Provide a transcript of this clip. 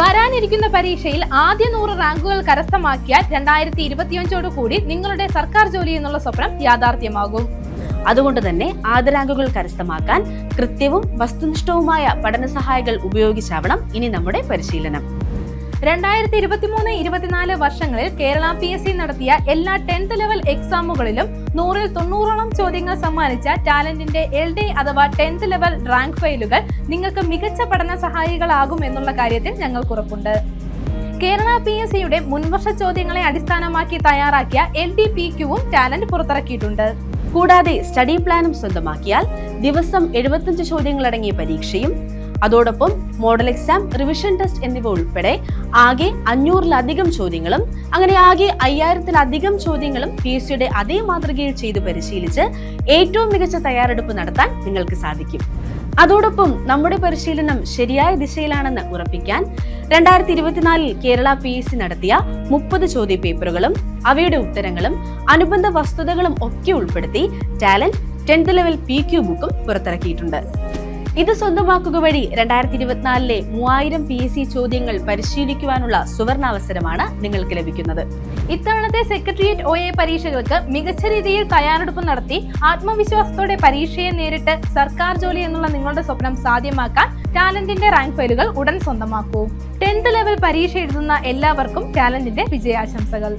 വരാനിരിക്കുന്ന പരീക്ഷയിൽ ആദ്യ നൂറ് റാങ്കുകൾ കരസ്ഥമാക്കിയാൽ രണ്ടായിരത്തി ഇരുപത്തിയഞ്ചോട് കൂടി നിങ്ങളുടെ സർക്കാർ ജോലി എന്നുള്ള സ്വപ്നം യാഥാർത്ഥ്യമാകും. അതുകൊണ്ട് തന്നെ ആദ്യ റാങ്കുകൾ കരസ്ഥമാക്കാൻ കൃത്യവും വസ്തുനിഷ്ഠവുമായ പഠന സഹായികൾ ഉപയോഗിച്ചാവണം ഇനി നമ്മുടെ പരിശീലനം. രണ്ടായിരത്തി ഇരുപത്തിമൂന്ന് ഇരുപത്തിനാല് വർഷങ്ങളിൽ കേരള പി എസ് സി നടത്തിയ എല്ലാ ടെൻത്ത് ലെവൽ എക്സാമുകളിലും നൂറിൽ തൊണ്ണൂറോളം ചോദ്യങ്ങൾ സമ്മാനിച്ച ടാലന്റിന്റെ എൽ ഡി അഥവാ ടെൻത്ത് ലെവൽ റാങ്ക് ഫയലുകൾ നിങ്ങൾക്ക് മികച്ച പഠന സഹായികളാകും എന്നുള്ള കാര്യത്തിൽ ഞങ്ങൾക്ക് ഉറപ്പുണ്ട്. കേരള പി എസ് സിയുടെ മുൻവർഷ ചോദ്യങ്ങളെ അടിസ്ഥാനമാക്കി തയ്യാറാക്കിയ എൽ ഡി പി ക്യുവും ടാലന്റ് പുറത്തിറക്കിയിട്ടുണ്ട്. കൂടാതെ സ്റ്റഡി പ്ലാനും സ്വന്തമാക്കിയാൽ ദിവസം എഴുപത്തഞ്ച് ചോദ്യങ്ങളടങ്ങിയ പരീക്ഷയും അതോടൊപ്പം മോഡൽ എക്സാം റിവിഷൻ ടെസ്റ്റ് എന്നിവ ഉൾപ്പെടെ ആകെ അഞ്ഞൂറിലധികം ചോദ്യങ്ങളും അങ്ങനെ ആകെ അയ്യായിരത്തിലധികം ചോദ്യങ്ങളും പി എസ് സിയുടെ അതേ മാതൃകയിൽ ചെയ്ത് പരിശീലിച്ച് ഏറ്റവും മികച്ച തയ്യാറെടുപ്പ് നടത്താൻ നിങ്ങൾക്ക് സാധിക്കും. അതോടൊപ്പം നമ്മുടെ പരിശീലനം ശരിയായ ദിശയിലാണെന്ന് ഉറപ്പിക്കാൻ രണ്ടായിരത്തി ഇരുപത്തിനാലിൽ കേരള പി എസ് സി നടത്തിയ മുപ്പത് ചോദ്യ പേപ്പറുകളും അവയുടെ ഉത്തരങ്ങളും അനുബന്ധ വസ്തുതകളും ഒക്കെ ഉൾപ്പെടുത്തി talent tenth level P Q ബുക്കും പുറത്തിറക്കിയിട്ടുണ്ട്. ഇത് സ്വന്തമാക്കുക വഴി രണ്ടായിരത്തി ഇരുപത്തിനാലിലെ മൂവായിരം പി എസ് സി ചോദ്യങ്ങൾ പരിശീലിക്കുവാനുള്ള സുവർണാവസരമാണ് നിങ്ങൾക്ക് ലഭിക്കുന്നത്. ഇത്തവണത്തെ സെക്രട്ടേറിയറ്റ് ഒ എ പരീക്ഷകൾക്ക് മികച്ച രീതിയിൽ തയ്യാറെടുപ്പ് നടത്തി ആത്മവിശ്വാസത്തോടെ പരീക്ഷയെ നേരിട്ട് സർക്കാർ ജോലി എന്നുള്ള നിങ്ങളുടെ സ്വപ്നം സാധ്യമാക്കാൻ ടാലന്റിന്റെ റാങ്ക് ഫയലുകൾ ഉടൻ സ്വന്തമാക്കൂ. ടെൻത്ത് ലെവൽ പരീക്ഷ എഴുതുന്ന എല്ലാവർക്കും ടാലന്റിന്റെ വിജയാശംസകൾ.